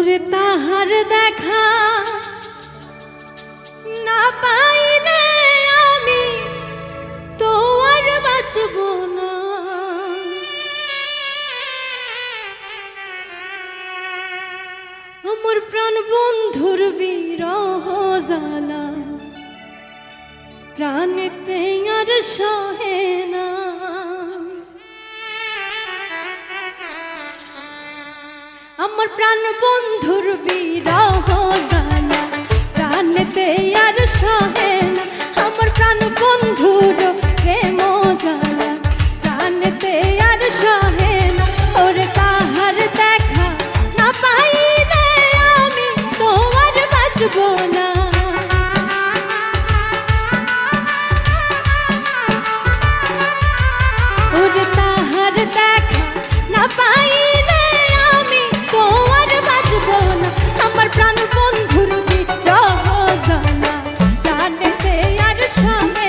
ওরে তাহার দেখা না পাইলে আমি তো আর বাঁচব না। আমার প্রাণ বন্ধুর বিরহ জ্বালা, প্রাণেতে আর সহে না। আমার প্রাণ বন্ধুর বিরহ জানা। প্রাণেতে আর সহে Shut up.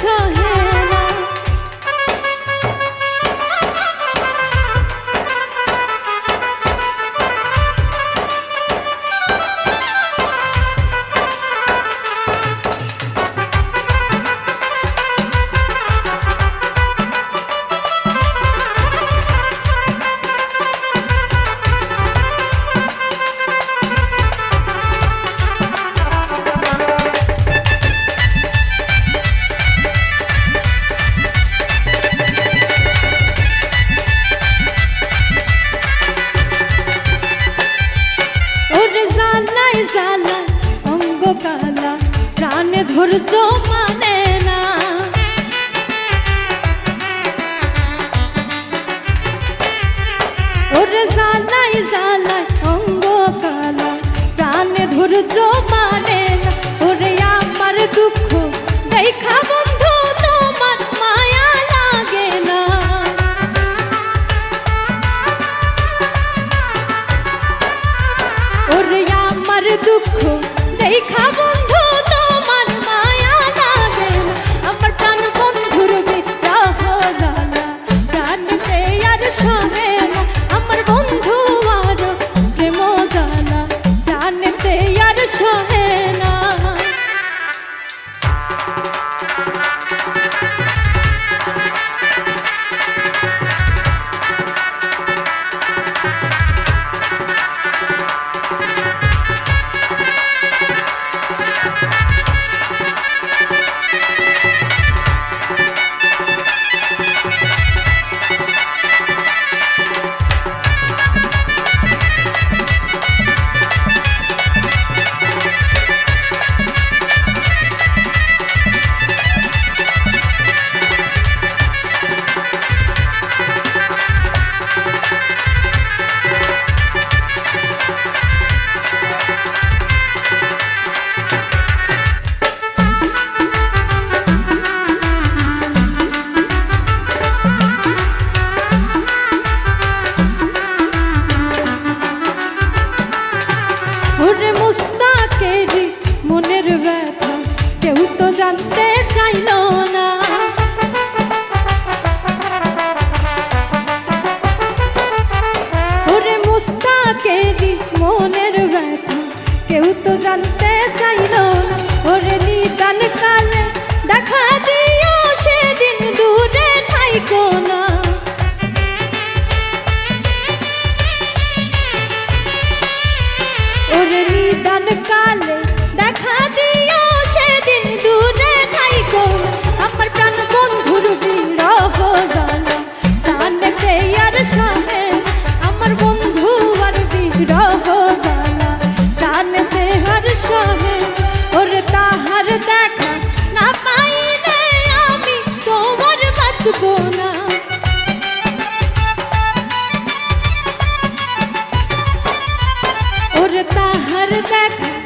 这里 ধৈর্য মানে না। ওর জালাই যা हर देखा